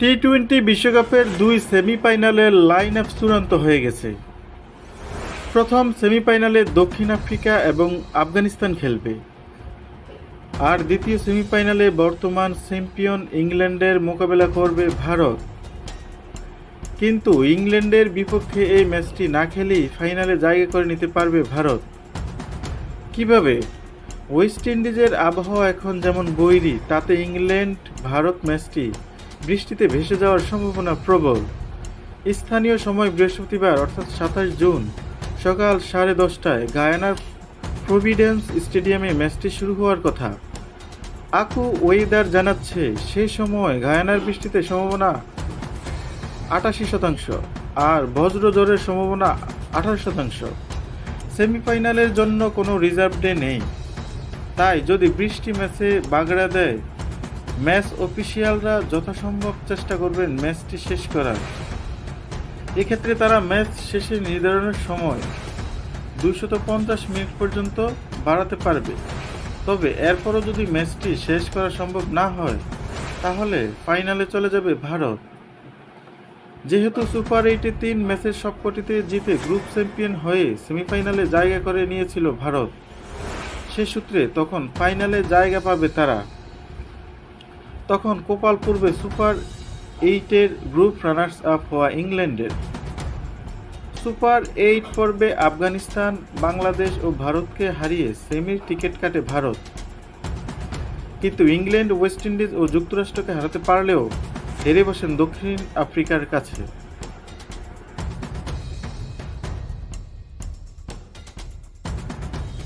T twenty বিশ্বকাপের দুই সেমিফাইনালের লাইন আপ চূড়ান্ত হয়ে গেছে। প্রথম সেমিফাইনালে দক্ষিণ আফ্রিকা এবং আফগানিস্তান খেলবে। আর দ্বিতীয় সেমিফাইনালে বর্তমান চ্যাম্পিয়ন ইংল্যান্ডের মোকাবেলা করবে ভারত। কিন্তু ইংল্যান্ডের বিপক্ষে এই ম্যাচটি না খেলেই ফাইনালে জায়গা করে নিতে পারবে ভারত। কীভাবে? ওয়েস্ট ইন্ডিজের আবহাওয়া এখন যেমন বৈরী, তাতে ইংল্যান্ড ভারত ম্যাচটি বৃষ্টিতে ভেসে যাওয়ার সম্ভাবনা প্রবল। স্থানীয় সময় বৃহস্পতিবার, অর্থাৎ সাতাশ জুন, সকাল সাড়ে দশটায় গায়ানার প্রভিডেন্স স্টেডিয়ামে ম্যাচটি শুরু হওয়ার কথা। আকু ওয়েদার জানাচ্ছে সেই সময় গায়ানার বৃষ্টিতে সম্ভাবনা আটাশি শতাংশ আর বজ্র জ্বরের সম্ভাবনা আঠারো শতাংশ। সেমিফাইনালের জন্য কোনো রিজার্ভ ডে নেই। তাই যদি বৃষ্টি ম্যাচে বাগড়া দেয় ম্যাচ অফিসিয়ালরা যথাসম্ভব চেষ্টা করবেন ম্যাচটি শেষ করার। এক্ষেত্রে তারা ম্যাচ শেষে নির্ধারণের সময় দুইশত পঞ্চাশ মিনিট পর্যন্ত বাড়াতে পারবে। তবে এরপরও যদি ম্যাচটি শেষ করা সম্ভব না হয়, তাহলে ফাইনালে চলে যাবে ভারত। যেহেতু সুপার এইটে তিন ম্যাচের সবকটিতে জিতে গ্রুপ চ্যাম্পিয়ন হয়ে সেমিফাইনালে জায়গা করে নিয়েছিল ভারত, সে সূত্রে তখন ফাইনালে জায়গা পাবে তারা। তখন কোপাল পূর্বে সুপার এইটের গ্রুপ রানার্স আপ হওয়া ইংল্যান্ডের। সুপার এইট পর্বে আফগানিস্তান, বাংলাদেশ ও ভারতকে হারিয়ে সেমির টিকিট কাটে ভারত। কিন্তু ইংল্যান্ড, ওয়েস্ট ইন্ডিজ ও যুক্তরাষ্ট্রকে হারাতে পারলেও হেরে বসেন দক্ষিণ আফ্রিকার কাছে।